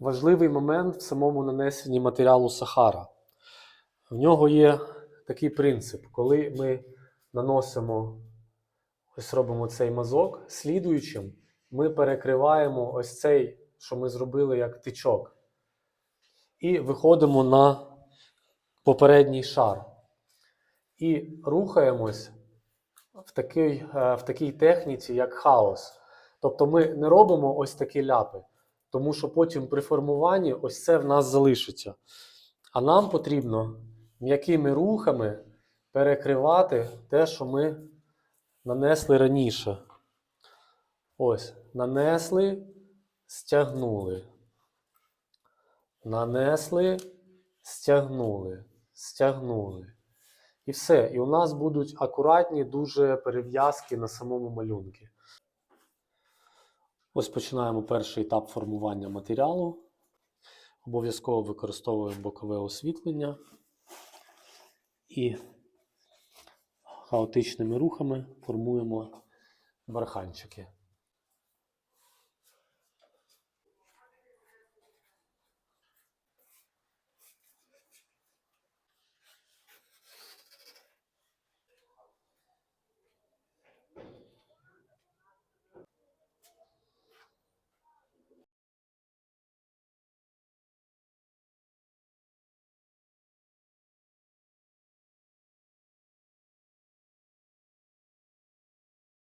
важливий момент в самому нанесенні матеріалу Сахара. В нього є такий принцип, коли ми наносимо, ось робимо цей мазок, слідуючим ми перекриваємо ось цей, що ми зробили як тичок, і виходимо на попередній шар. І рухаємось в такій, е, в такій техніці, як хаос. Тобто ми не робимо ось такі ляпи, тому що потім при формуванні ось це в нас залишиться. А нам потрібно м'якими рухами перекривати те, що ми нанесли раніше. Ось, нанесли, стягнули. Нанесли, стягнули, стягнули. І все. І у нас будуть акуратні дуже перев'язки на самому малюнку. Ось починаємо перший етап формування матеріалу. Обов'язково використовуємо бокове освітлення і хаотичними рухами формуємо барханчики.